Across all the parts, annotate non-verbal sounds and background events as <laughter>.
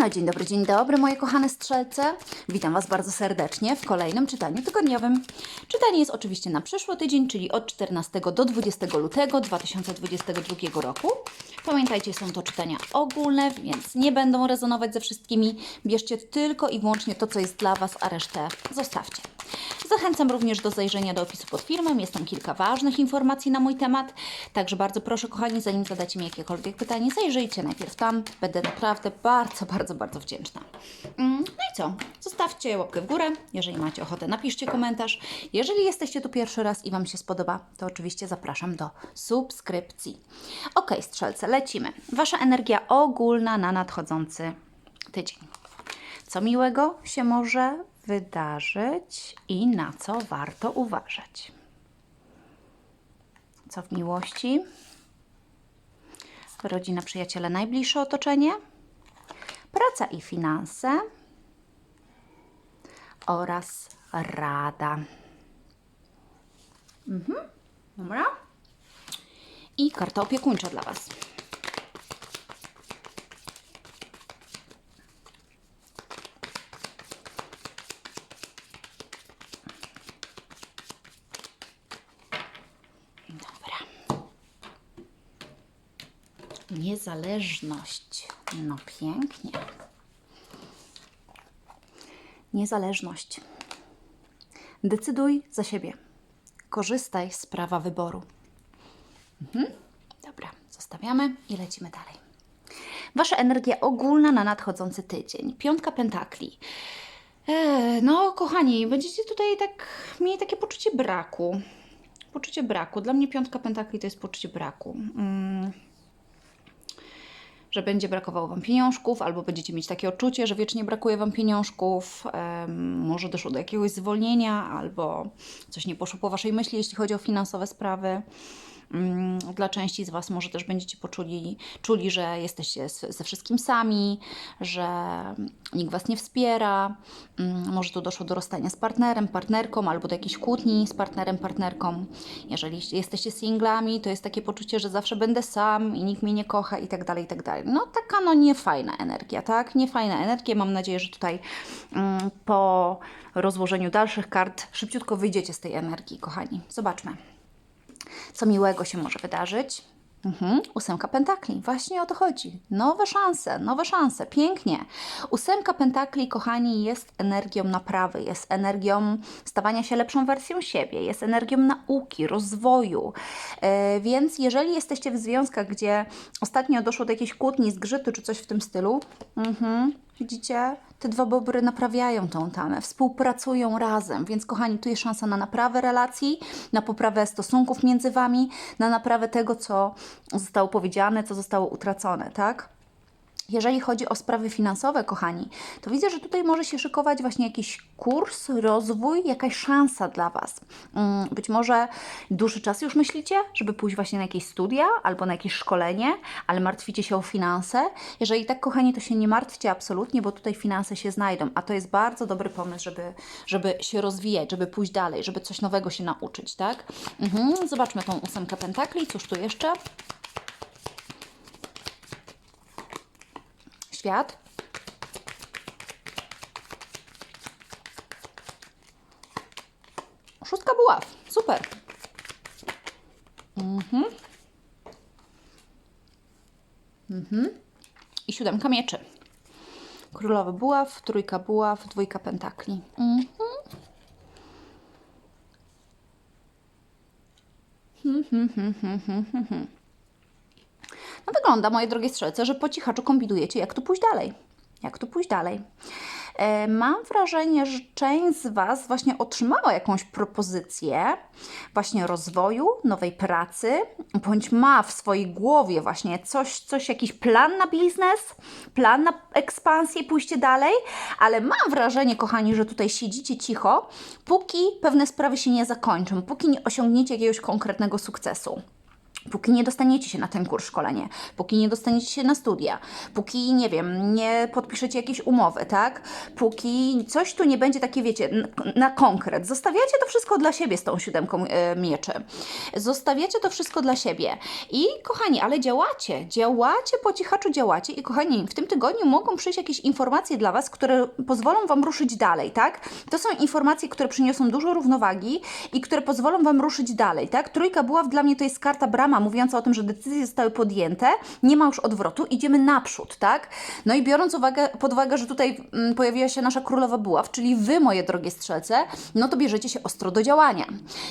No dzień dobry, dzień dobry moje kochane strzelce. Witam Was bardzo serdecznie w kolejnym czytaniu tygodniowym. Czytanie jest oczywiście na przyszły tydzień, czyli od 14 do 20 lutego 2022 roku. Pamiętajcie, są to czytania ogólne, więc nie będą rezonować ze wszystkimi. Bierzcie tylko i wyłącznie to, co jest dla Was, a resztę zostawcie. Zachęcam również do zajrzenia do opisu pod filmem. Jest tam kilka ważnych informacji na mój temat. Także bardzo proszę, kochani, zanim zadacie mi jakiekolwiek pytanie, zajrzyjcie najpierw tam. Będę naprawdę bardzo, bardzo, bardzo wdzięczna. Mm, No i co? Zostawcie łapkę w górę. Jeżeli macie ochotę, napiszcie komentarz. Jeżeli jesteście tu pierwszy raz i Wam się spodoba, to oczywiście zapraszam do subskrypcji. Ok, strzelce, lecimy. Wasza energia ogólna na nadchodzący tydzień. Co miłego się może wydarzyć i na co warto uważać? Co w miłości? Rodzina, przyjaciele, najbliższe otoczenie? Praca i finanse? Oraz rada. Mhm. Dobra. I karta opiekuńcza dla Was. Niezależność. No pięknie. Niezależność. Decyduj za siebie. Korzystaj z prawa wyboru. Mhm. Dobra, zostawiamy i lecimy dalej. Wasza energia ogólna na nadchodzący tydzień. Piątka pentakli. Eee, no, kochani, będziecie tutaj tak mieli takie poczucie braku. Poczucie braku. Dla mnie piątka pentakli to jest poczucie braku. Mm. Że będzie brakowało Wam pieniążków, albo będziecie mieć takie odczucie, że wiecznie brakuje Wam pieniążków. Może doszło do jakiegoś zwolnienia, albo coś nie poszło po Waszej myśli, jeśli chodzi o finansowe sprawy. Mm, Dla części z Was może też będziecie poczuli, czuli, że jesteście ze wszystkim sami, że nikt Was nie wspiera. Mm, Może tu doszło do rozstania z partnerem, partnerką albo do jakiejś kłótni z partnerem, partnerką. Jeżeli jesteście singlami, to jest takie poczucie, że zawsze będę sam i nikt mnie nie kocha i tak dalej, i tak dalej. No taka no niefajna energia, tak? Niefajna energia. Mam nadzieję, że tutaj mm, po rozłożeniu dalszych kart szybciutko wyjdziecie z tej energii, kochani. Zobaczmy co miłego się może wydarzyć. Mhm. Ósemka pentakli, właśnie o to chodzi. Nowe szanse, nowe szanse, pięknie. Ósemka pentakli, kochani, jest energią naprawy, jest energią stawania się lepszą wersją siebie, jest energią nauki, rozwoju. E, więc jeżeli jesteście w związkach, gdzie ostatnio doszło do jakiejś kłótni, zgrzytu czy coś w tym stylu, mhm, widzicie, te dwa bobry naprawiają tą tamę, współpracują razem, więc kochani, tu jest szansa na naprawę relacji, na poprawę stosunków między Wami, na naprawę tego, co zostało powiedziane, co zostało utracone, tak? Jeżeli chodzi o sprawy finansowe, kochani, to widzę, że tutaj może się szykować właśnie jakiś kurs, rozwój, jakaś szansa dla Was. Mm, Być może dłuższy czas już myślicie, żeby pójść właśnie na jakieś studia albo na jakieś szkolenie, ale martwicie się o finanse. Jeżeli tak, kochani, to się nie martwcie absolutnie, bo tutaj finanse się znajdą, a to jest bardzo dobry pomysł, żeby, żeby się rozwijać, żeby pójść dalej, żeby coś nowego się nauczyć, tak? Mhm. Zobaczmy tą ósemkę pentakli. Cóż tu jeszcze? Świat. Szóstka buław. Super. Mhm. Mhm. I siódemka mieczy. Królowy buław, trójka buław, dwójka pentakli. Mhm. Hmm, hmm, hmm. No wygląda, moje drogie strzelce, że po cichaczu kombinujecie, jak tu pójść dalej. Jak tu pójść dalej. E, Mam wrażenie, że część z Was właśnie otrzymała jakąś propozycję właśnie rozwoju, nowej pracy, bądź ma w swojej głowie właśnie coś, coś jakiś plan na biznes, plan na ekspansję, pójście dalej, ale mam wrażenie, kochani, że tutaj siedzicie cicho, póki pewne sprawy się nie zakończą, póki nie osiągniecie jakiegoś konkretnego sukcesu Póki nie dostaniecie się na ten kurs szkolenie, póki nie dostaniecie się na studia, póki, nie wiem, nie podpiszecie jakiejś umowy, tak? Póki coś tu nie będzie takie, wiecie, na konkret. Zostawiacie to wszystko dla siebie z tą siódemką e, mieczy. Zostawiacie to wszystko dla siebie. I kochani, ale działacie, działacie po cichaczu, działacie i kochani, w tym tygodniu mogą przyjść jakieś informacje dla Was, które pozwolą Wam ruszyć dalej, tak? To są informacje, które przyniosą dużo równowagi i które pozwolą Wam ruszyć dalej, tak? Trójka buław dla mnie to jest karta brama, mówiąca o tym, że decyzje zostały podjęte, nie ma już odwrotu, idziemy naprzód, tak? No i biorąc uwagę, pod uwagę, że tutaj mm, pojawiła się nasza królowa buław, czyli Wy, moje drogie strzelce, no to bierzecie się ostro do działania.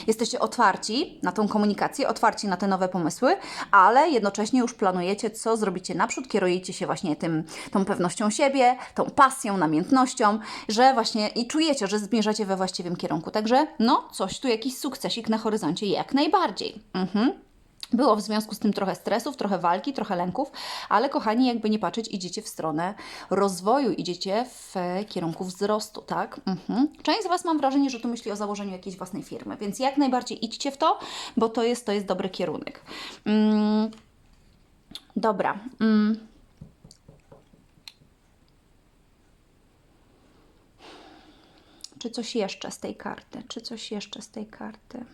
Jesteście otwarci na tą komunikację, otwarci na te nowe pomysły, ale jednocześnie już planujecie, co zrobicie naprzód, kierujecie się właśnie tym, tą pewnością siebie, tą pasją, namiętnością, że właśnie i czujecie, że zmierzacie we właściwym kierunku. Także no, coś tu, jakiś sukcesik na horyzoncie jak najbardziej. Mhm. Było w związku z tym trochę stresów, trochę walki, trochę lęków, ale kochani, jakby nie patrzeć, idziecie w stronę rozwoju, idziecie w kierunku wzrostu, tak? Mhm. Część z Was mam wrażenie, że tu myśli o założeniu jakiejś własnej firmy, więc jak najbardziej idźcie w to, bo to jest, to jest dobry kierunek. Mm. Dobra. Mm. Czy coś jeszcze z tej karty? Czy coś jeszcze z tej karty?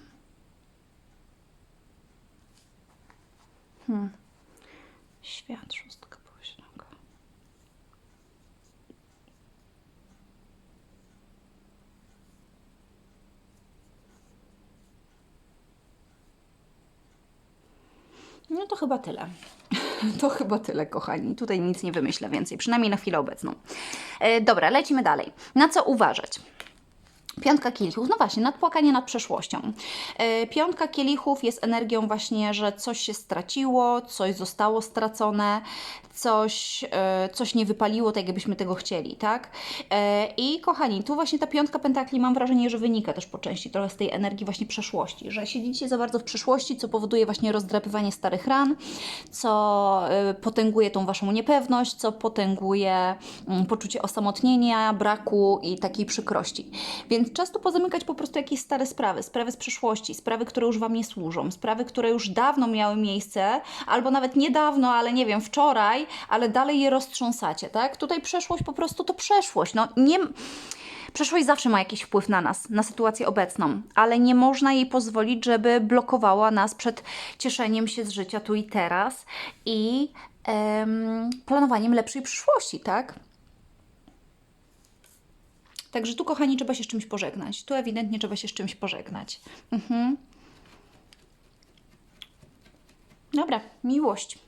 Hmm. Świat, szóstka pośrodku. No to chyba tyle. <laughs> To chyba tyle, kochani. Tutaj nic nie wymyślę więcej, przynajmniej na chwilę obecną. E, dobra, lecimy dalej. Na co uważać? Piątka kielichów, no właśnie, nadpłakanie nad przeszłością. E, Piątka kielichów jest energią właśnie, że coś się straciło, coś zostało stracone, coś, e, coś nie wypaliło tak, jakbyśmy tego chcieli, tak? E, I kochani, tu właśnie ta piątka pentakli mam wrażenie, że wynika też po części trochę z tej energii właśnie przeszłości, że siedzicie za bardzo w przeszłości, co powoduje właśnie rozdrapywanie starych ran, co potęguje tą waszą niepewność, co potęguje mm, poczucie osamotnienia, braku i takiej przykrości. Więc czas tu pozamykać po prostu jakieś stare sprawy, sprawy z przeszłości, sprawy, które już Wam nie służą, sprawy, które już dawno miały miejsce, albo nawet niedawno, ale nie wiem, wczoraj, ale dalej je roztrząsacie, tak? Tutaj przeszłość po prostu to przeszłość. No nie... Przeszłość zawsze ma jakiś wpływ na nas, na sytuację obecną, ale nie można jej pozwolić, żeby blokowała nas przed cieszeniem się z życia tu i teraz i em, planowaniem lepszej przyszłości, tak? Także tu, kochani, trzeba się z czymś pożegnać. Tu ewidentnie trzeba się z czymś pożegnać. Mhm. Dobra, miłość.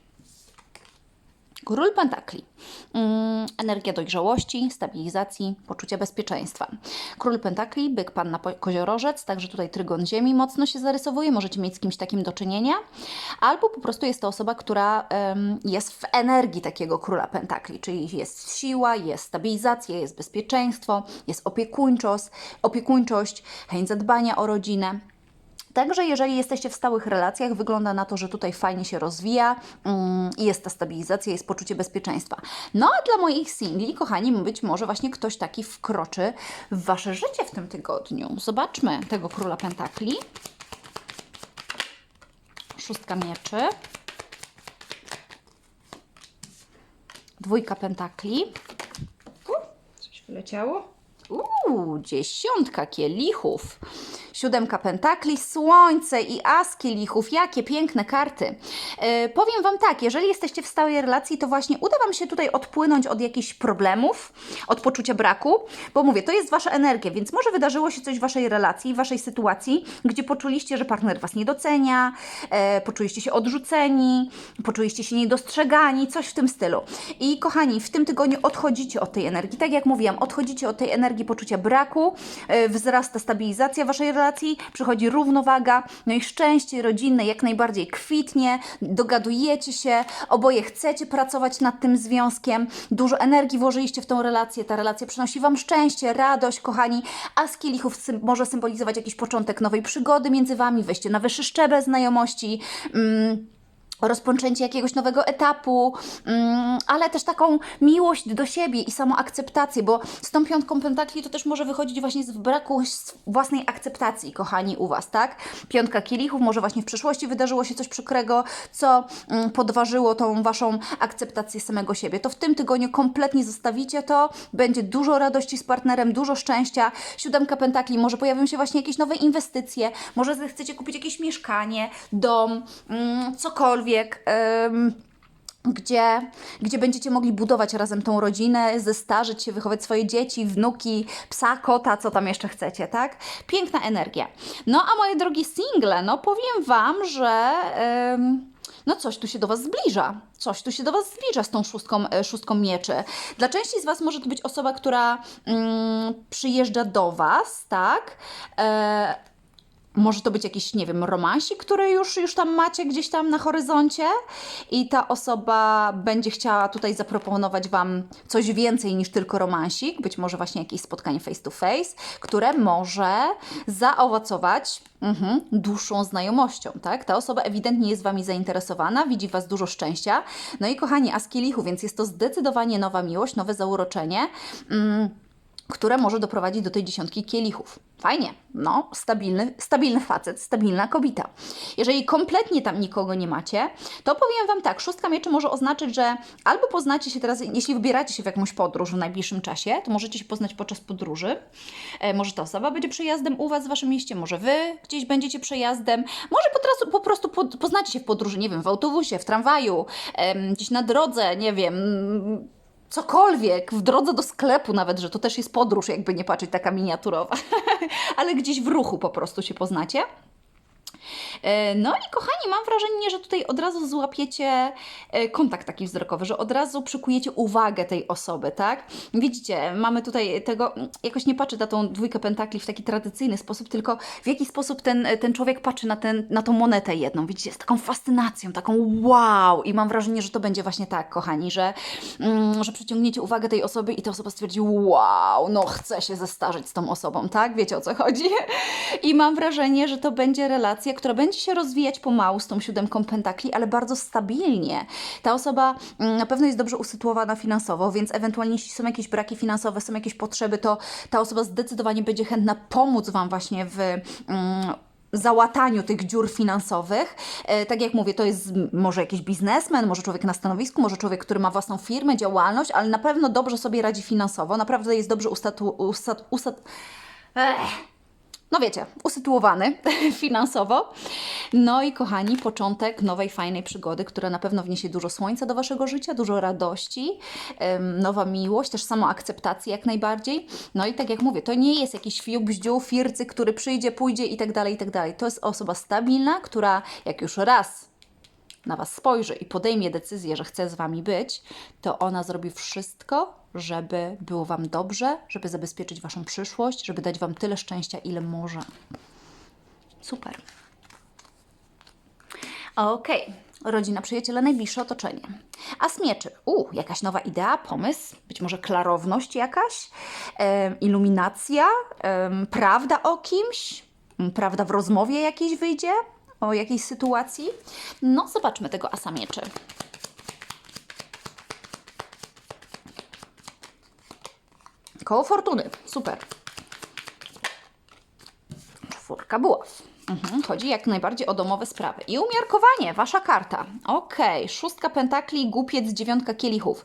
Król Pentakli. Mm, energia dojrzałości, stabilizacji, poczucia bezpieczeństwa. Król Pentakli, byk, panna koziorożec, także tutaj trygon ziemi mocno się zarysowuje, możecie mieć z kimś takim do czynienia. Albo po prostu jest to osoba, która em, jest w energii takiego króla Pentakli, czyli jest siła, jest stabilizacja, jest bezpieczeństwo, jest opiekuńczość, opiekuńczość chęć zadbania o rodzinę. Także jeżeli jesteście w stałych relacjach, wygląda na to, że tutaj fajnie się rozwija mm, i jest ta stabilizacja, jest poczucie bezpieczeństwa. No a dla moich singli, kochani, być może właśnie ktoś taki wkroczy w Wasze życie w tym tygodniu. Zobaczmy tego króla pentakli. Szóstka mieczy. Dwójka pentakli. U, coś wyleciało. Uuu, dziesiątka kielichów. Siódemka pentakli, słońce i as kielichów. Jakie piękne karty. E, powiem Wam tak, jeżeli jesteście w stałej relacji, to właśnie uda Wam się tutaj odpłynąć od jakichś problemów, od poczucia braku, bo mówię, to jest Wasza energia, więc może wydarzyło się coś w Waszej relacji, w Waszej sytuacji, gdzie poczuliście, że partner Was nie docenia, e, poczuliście się odrzuceni, poczuliście się niedostrzegani, coś w tym stylu. I kochani, w tym tygodniu odchodzicie od tej energii. Tak jak mówiłam, odchodzicie od tej energii poczucia braku, e, wzrasta stabilizacja Waszej relacji, przychodzi równowaga, no i szczęście rodzinne jak najbardziej kwitnie, dogadujecie się, oboje chcecie pracować nad tym związkiem, dużo energii włożyliście w tą relację, ta relacja przynosi Wam szczęście, radość, kochani, a z kielichów sym- może symbolizować jakiś początek nowej przygody między Wami, wejście na wyższy szczebel znajomości, mm, rozpoczęcie jakiegoś nowego etapu, mm, ale też taką miłość do siebie i samoakceptację, bo z tą piątką pentakli to też może wychodzić właśnie z braku własnej akceptacji, kochani, u Was, tak? Piątka kielichów, może właśnie w przeszłości wydarzyło się coś przykrego, co mm, podważyło tą Waszą akceptację samego siebie. To w tym tygodniu kompletnie zostawicie to, będzie dużo radości z partnerem, dużo szczęścia. Siódemka pentakli, może pojawią się właśnie jakieś nowe inwestycje, może chcecie kupić jakieś mieszkanie, dom, mm, em, gdzie, gdzie będziecie mogli budować razem tą rodzinę, zestarzeć się, wychować swoje dzieci, wnuki, psa, kota, co tam jeszcze chcecie, tak? Piękna energia. No a moje drogie single, no powiem Wam, że em, no coś tu się do Was zbliża. Coś tu się do Was zbliża z tą szóstką, e, szóstką mieczy. Dla części z Was może to być osoba, która mm, przyjeżdża do Was, tak? E, może to być jakiś, nie wiem, romansik, który już, już tam macie gdzieś tam na horyzoncie i ta osoba będzie chciała tutaj zaproponować Wam coś więcej niż tylko romansik, być może właśnie jakieś spotkanie face to face, które może zaowocować mhm, dłuższą znajomością, tak? Ta osoba ewidentnie jest Wami zainteresowana, widzi Was dużo szczęścia. No i kochani, a z kielichu, więc jest to zdecydowanie nowa miłość, nowe zauroczenie. Mm które może doprowadzić do tej dziesiątki kielichów. Fajnie, no, stabilny, stabilny facet, stabilna kobieta. Jeżeli kompletnie tam nikogo nie macie, to powiem Wam tak, szóstka mieczy może oznaczyć, że albo poznacie się teraz, jeśli wybieracie się w jakąś podróż w najbliższym czasie, to możecie się poznać podczas podróży. E, może ta osoba będzie przejazdem u Was w Waszym mieście, może Wy gdzieś będziecie przejazdem, może po prostu, po prostu po, poznacie się w podróży, nie wiem, w autobusie, w tramwaju, gdzieś na drodze, nie wiem, cokolwiek, w drodze do sklepu nawet, że to też jest podróż, jakby nie patrzeć, taka miniaturowa, <laughs> ale gdzieś w ruchu po prostu się poznacie. E, No i kochani, mam wrażenie, że tutaj od razu złapiecie e, kontakt taki wzrokowy, że od razu przykujecie uwagę tej osoby, tak? Widzicie, mamy tutaj tego, jakoś nie patrzę na tą dwójkę pentakli w taki tradycyjny sposób, tylko w jaki sposób ten, ten człowiek patrzy na, ten, na tą monetę jedną, widzicie, z taką fascynacją, taką wow! I mam wrażenie, że to będzie właśnie tak, kochani, że, mm, że przyciągniecie uwagę tej osoby i ta osoba stwierdzi wow, no chcę się zestarzeć z tą osobą, tak? Wiecie o co chodzi? I mam wrażenie, że to będzie relacja, która będzie się rozwijać pomału z tą siódemką pentakli, ale bardzo stabilnie. Ta osoba mm, na pewno jest dobrze usytuowana finansowo, więc ewentualnie jeśli są jakieś braki finansowe, są jakieś potrzeby, to ta osoba zdecydowanie będzie chętna pomóc Wam właśnie w mm, załataniu tych dziur finansowych. E, tak jak mówię, to jest może jakiś biznesmen, może człowiek na stanowisku, może człowiek, który ma własną firmę, działalność, ale na pewno dobrze sobie radzi finansowo, naprawdę jest dobrze ustat, ustat, Ech no wiecie, usytuowany <laughs> finansowo. No i kochani, początek nowej, fajnej przygody, która na pewno wniesie dużo słońca do Waszego życia, dużo radości, nowa miłość, też samoakceptacji jak najbardziej. No i tak jak mówię, to nie jest jakiś fiu, bździu, fircy, który przyjdzie, pójdzie i tak dalej, i tak dalej. To jest osoba stabilna, która jak już raz na Was spojrzy i podejmie decyzję, że chce z Wami być, to ona zrobi wszystko, żeby było Wam dobrze, żeby zabezpieczyć Waszą przyszłość, żeby dać Wam tyle szczęścia, ile może. Super. Okej. Rodzina, przyjaciele, najbliższe otoczenie. A z mieczy. U, jakaś nowa idea, pomysł, być może klarowność jakaś, em, iluminacja, em, prawda o kimś, prawda w rozmowie jakiejś wyjdzie, o jakiejś sytuacji. No, zobaczmy tego asa mieczy. Koło fortuny. Super. Czwórka buław. Mhm, chodzi jak najbardziej o domowe sprawy. I umiarkowanie, wasza karta. Okej, szóstka pentakli, głupiec, dziewiątka kielichów.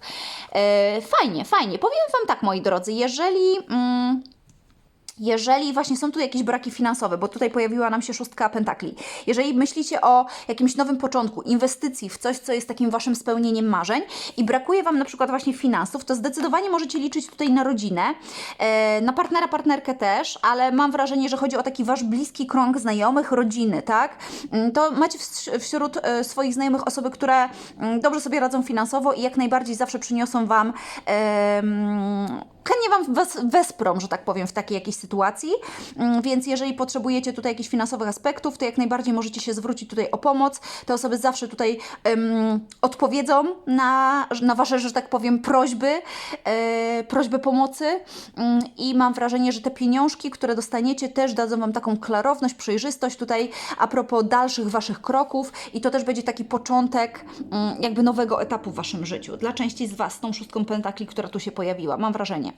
E, fajnie, fajnie. Powiem Wam tak, moi drodzy, jeżeli... Mm, jeżeli właśnie są tu jakieś braki finansowe, bo tutaj pojawiła nam się szóstka pentakli, jeżeli myślicie o jakimś nowym początku, inwestycji w coś, co jest takim waszym spełnieniem marzeń i brakuje wam na przykład właśnie finansów, to zdecydowanie możecie liczyć tutaj na rodzinę, e, na partnera, partnerkę też, ale mam wrażenie, że chodzi o taki wasz bliski krąg znajomych, rodziny, tak? Mm, To macie wśród e, swoich znajomych osoby, które mm, dobrze sobie radzą finansowo i jak najbardziej zawsze przyniosą wam chętnie Wam wesprą, że tak powiem, w takiej jakiejś sytuacji, Mm, więc jeżeli potrzebujecie tutaj jakichś finansowych aspektów, to jak najbardziej możecie się zwrócić tutaj o pomoc. Te osoby zawsze tutaj em, odpowiedzą na, na Wasze, że tak powiem, prośby, e, prośby pomocy Mm, i mam wrażenie, że te pieniążki, które dostaniecie też dadzą Wam taką klarowność, przejrzystość tutaj a propos dalszych Waszych kroków i to też będzie taki początek mm, jakby nowego etapu w Waszym życiu. Dla części z Was, tą szóstką pentakli, która tu się pojawiła, mam wrażenie.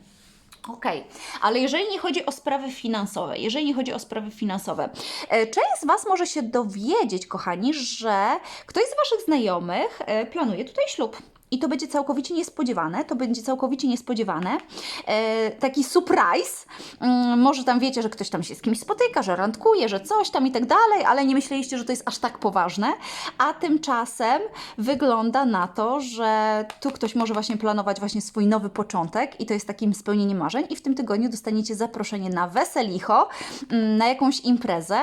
Okej, ale jeżeli nie chodzi o sprawy finansowe, jeżeli nie chodzi o sprawy finansowe, e, część z Was może się dowiedzieć, kochani, że ktoś z Waszych znajomych e, planuje tutaj ślub. I to będzie całkowicie niespodziewane, to będzie całkowicie niespodziewane. E, taki surprise. Mm, może tam wiecie, że ktoś tam się z kimś spotyka, że randkuje, że coś tam i tak dalej, ale nie myśleliście, że to jest aż tak poważne. A tymczasem wygląda na to, że tu ktoś może właśnie planować właśnie swój nowy początek i to jest takim spełnieniem marzeń i w tym tygodniu dostaniecie zaproszenie na weselicho, mm, na jakąś imprezę.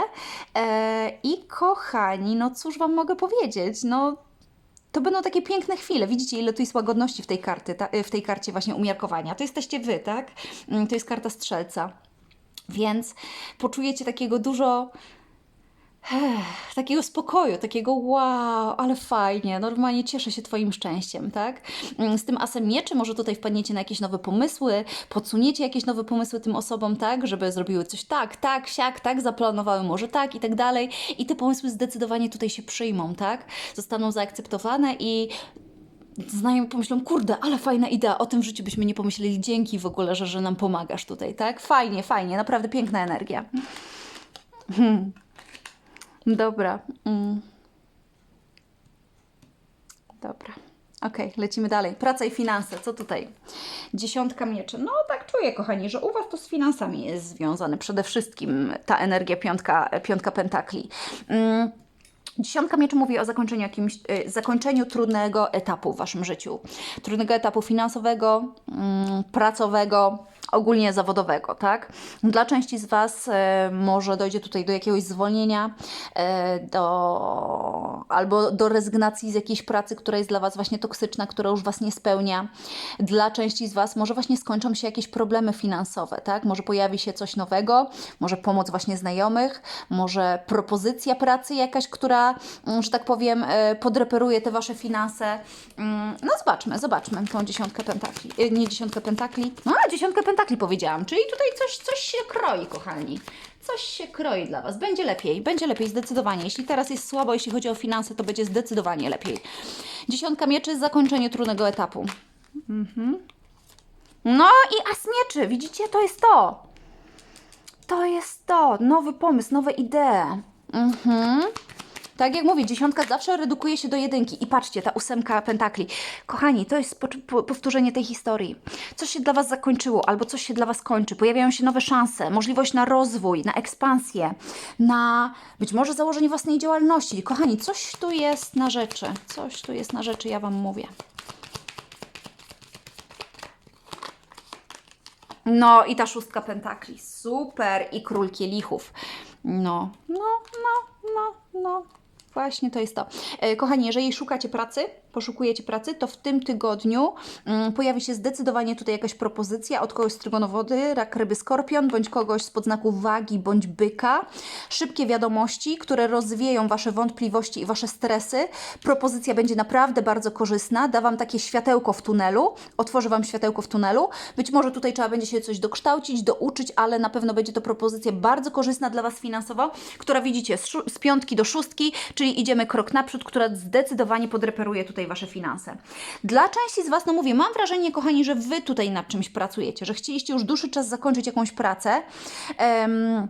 E, I kochani, no cóż Wam mogę powiedzieć, no to będą takie piękne chwile. Widzicie, ile tu jest łagodności w tej, karty, ta, w tej karcie właśnie umiarkowania. To jesteście Wy, tak? Mm, To jest karta strzelca. Więc poczujecie takiego dużo Takiego spokoju, takiego wow, ale fajnie, normalnie cieszę się Twoim szczęściem, tak? Mm, Z tym asem mieczy może tutaj wpadniecie na jakieś nowe pomysły, podsuniecie jakieś nowe pomysły tym osobom, tak? Żeby zrobiły coś tak, tak, siak, tak, zaplanowały może tak i tak dalej. I te pomysły zdecydowanie tutaj się przyjmą, tak? Zostaną zaakceptowane i znajomi pomyślą, kurde, ale fajna idea, o tym w życiu byśmy nie pomyśleli, dzięki w ogóle, że, że nam pomagasz tutaj, tak? Fajnie, fajnie, naprawdę piękna energia. Hmm. Dobra. Mm. Dobra. Okej, lecimy dalej. Praca i finanse. Co tutaj? Dziesiątka mieczy. No tak czuję, kochani, że u Was to z finansami jest związane. Przede wszystkim ta energia piątka, piątka pentakli. Mm. Dziesiątka mieczy mówi o zakończeniu, jakimś, y, zakończeniu trudnego etapu w Waszym życiu. Trudnego etapu finansowego, mm, pracowego, ogólnie zawodowego, tak? Dla części z Was e, może dojdzie tutaj do jakiegoś zwolnienia, e, do, albo do rezygnacji z jakiejś pracy, która jest dla Was właśnie toksyczna, która już Was nie spełnia. Dla części z Was może właśnie skończą się jakieś problemy finansowe, tak? Może pojawi się coś nowego, może pomoc właśnie znajomych, może propozycja pracy jakaś, która, mm, że tak powiem, e, podreperuje te Wasze finanse. Mm, No zobaczmy, zobaczmy tą dziesiątkę pentakli. Nie dziesiątkę pentakli, no dziesiątkę pentakli powiedziałam, czyli tutaj coś, coś się kroi, kochani. Coś się kroi dla Was. Będzie lepiej, będzie lepiej zdecydowanie. Jeśli teraz jest słabo, jeśli chodzi o finanse, to będzie zdecydowanie lepiej. Dziesiątka mieczy, zakończenie trudnego etapu. Mhm. No i as mieczy, widzicie, to jest to. To jest to, nowy pomysł, nowe idee. Mhm. Tak jak mówię, dziesiątka zawsze redukuje się do jedynki. I patrzcie, ta ósemka pentakli. Kochani, to jest po, po, powtórzenie tej historii. Coś się dla Was zakończyło, albo coś się dla Was kończy. Pojawiają się nowe szanse, możliwość na rozwój, na ekspansję, na być może założenie własnej działalności. Kochani, coś tu jest na rzeczy. Coś tu jest na rzeczy, ja Wam mówię. No i ta szóstka pentakli, super i król kielichów. No, no, no, no, no. Właśnie to jest to. E, Kochani, jeżeli szukacie pracy, poszukujecie pracy, to w tym tygodniu mm, pojawi się zdecydowanie tutaj jakaś propozycja od kogoś z trygonowody, rak, ryby, skorpion, bądź kogoś z podznaku wagi, bądź byka. Szybkie wiadomości, które rozwieją Wasze wątpliwości i Wasze stresy. Propozycja będzie naprawdę bardzo korzystna, da Wam takie światełko w tunelu, otworzy Wam światełko w tunelu. Być może tutaj trzeba będzie się coś dokształcić, douczyć, ale na pewno będzie to propozycja bardzo korzystna dla Was finansowo, która widzicie z, z piątki do szóstki, czyli idziemy krok naprzód, która zdecydowanie podreperuje tutaj Wasze finanse. Dla części z Was, no mówię, mam wrażenie, kochani, że Wy tutaj nad czymś pracujecie, że chcieliście już dłuższy czas zakończyć jakąś pracę. em,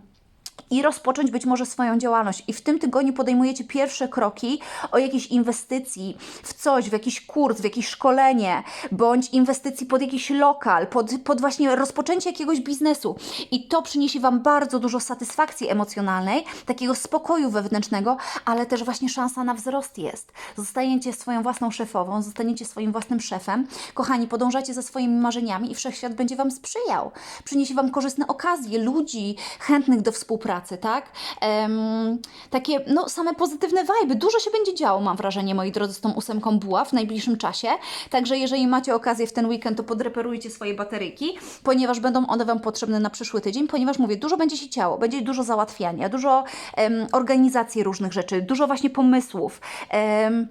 i rozpocząć być może swoją działalność. I w tym tygodniu podejmujecie pierwsze kroki o jakiejś inwestycji w coś, w jakiś kurs, w jakieś szkolenie, bądź inwestycji pod jakiś lokal, pod, pod właśnie rozpoczęcie jakiegoś biznesu. I to przyniesie Wam bardzo dużo satysfakcji emocjonalnej, takiego spokoju wewnętrznego, ale też właśnie szansa na wzrost jest. Zostaniecie swoją własną szefową, zostaniecie swoim własnym szefem. Kochani, podążacie za swoimi marzeniami i wszechświat będzie Wam sprzyjał. Przyniesie Wam korzystne okazje, ludzi chętnych do współpracy. Pracy, tak? Em, takie, no, same pozytywne wajby. Dużo się będzie działo, mam wrażenie, moi drodzy, z tą ósemką buław w najbliższym czasie. Także jeżeli macie okazję w ten weekend, to podreperujcie swoje bateryjki, ponieważ będą one Wam potrzebne na przyszły tydzień, ponieważ mówię, dużo będzie się działo, będzie dużo załatwiania, dużo em, organizacji różnych rzeczy, dużo właśnie pomysłów. Em,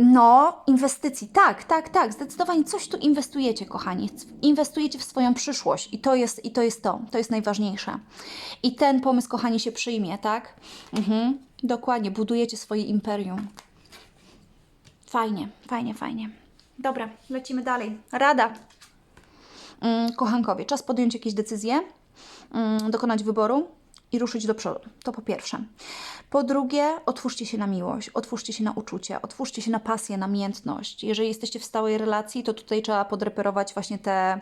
no, inwestycji. Tak, tak, tak. Zdecydowanie coś tu inwestujecie, kochani. Inwestujecie w swoją przyszłość i to jest, i to, jest to. To jest najważniejsze. I ten pomysł, kochani, się przyjmie, tak? Mhm. Dokładnie. Budujecie swoje imperium. Fajnie, fajnie, fajnie. Dobra, lecimy dalej. Rada. Mm, kochankowie, czas podjąć jakieś decyzje, mm, dokonać wyboru i ruszyć do przodu. To po pierwsze. Po drugie, otwórzcie się na miłość, otwórzcie się na uczucie, otwórzcie się na pasję, namiętność. Jeżeli jesteście w stałej relacji, to tutaj trzeba podreperować właśnie te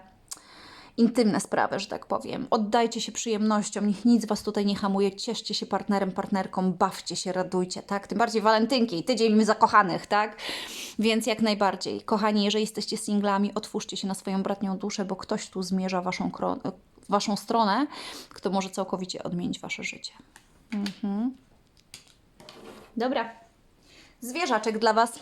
intymne sprawy, że tak powiem. Oddajcie się przyjemnościom, niech nic Was tutaj nie hamuje, cieszcie się partnerem, partnerką, bawcie się, radujcie, tak? Tym bardziej walentynki, tydzień zakochanych, tak? Więc jak najbardziej. Kochani, jeżeli jesteście singlami, otwórzcie się na swoją bratnią duszę, bo ktoś tu zmierza waszą, Waszą stronę, kto może całkowicie odmienić Wasze życie. Mhm. Dobra. Zwierzaczek dla Was.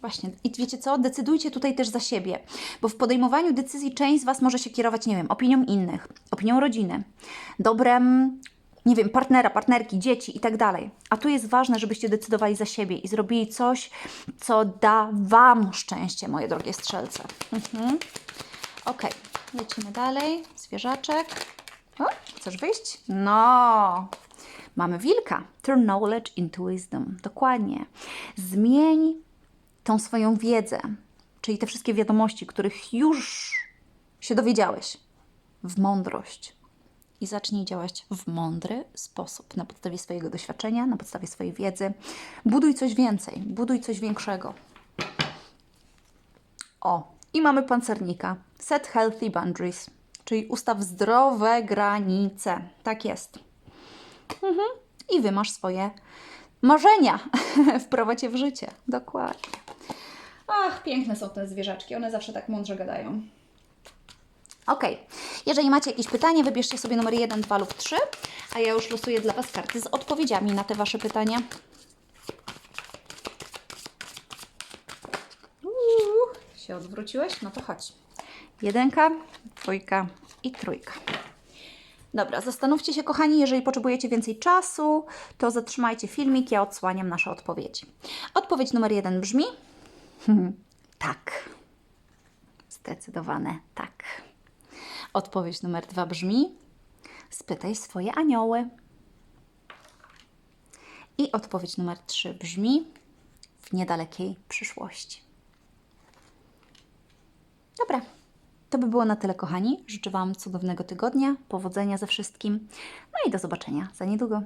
Właśnie. I wiecie co? Decydujcie tutaj też za siebie, bo w podejmowaniu decyzji część z Was może się kierować, nie wiem, opinią innych, opinią rodziny, dobrem, nie wiem, partnera, partnerki, dzieci i tak dalej. A tu jest ważne, żebyście decydowali za siebie i zrobili coś, co da Wam szczęście, moje drogie strzelce. Mhm. Ok, lecimy dalej. Zwierzaczek. O, chcesz wyjść? No, mamy wilka. Turn knowledge into wisdom. Dokładnie. Zmień tą swoją wiedzę, czyli te wszystkie wiadomości, których już się dowiedziałeś, w mądrość. I zacznij działać w mądry sposób, na podstawie swojego doświadczenia, na podstawie swojej wiedzy. Buduj coś więcej, buduj coś większego. O, i mamy pancernika. Set healthy boundaries, czyli ustaw zdrowe granice. Tak jest. Mhm. I wymasz swoje marzenia. <laughs> Wprowadź je w życie. Dokładnie. Ach, piękne są te zwierzaczki. One zawsze tak mądrze gadają. Ok. Jeżeli macie jakieś pytania, wybierzcie sobie numer 1, 2 lub 3, a ja już losuję dla Was karty z odpowiedziami na te Wasze pytania. Uuu, się odwróciłeś? No to chodź. Jedynka, dwójka i trójka. Dobra, zastanówcie się, kochani, jeżeli potrzebujecie więcej czasu, to zatrzymajcie filmik, ja odsłaniam nasze odpowiedzi. Odpowiedź numer jeden brzmi: <laughs> tak. Zdecydowane tak. Odpowiedź numer dwa brzmi: spytaj swoje anioły. I odpowiedź numer trzy brzmi: w niedalekiej przyszłości. Dobra, to by było na tyle, kochani. Życzę Wam cudownego tygodnia, powodzenia ze wszystkim. No i do zobaczenia za niedługo.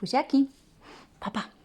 Buziaki, pa pa!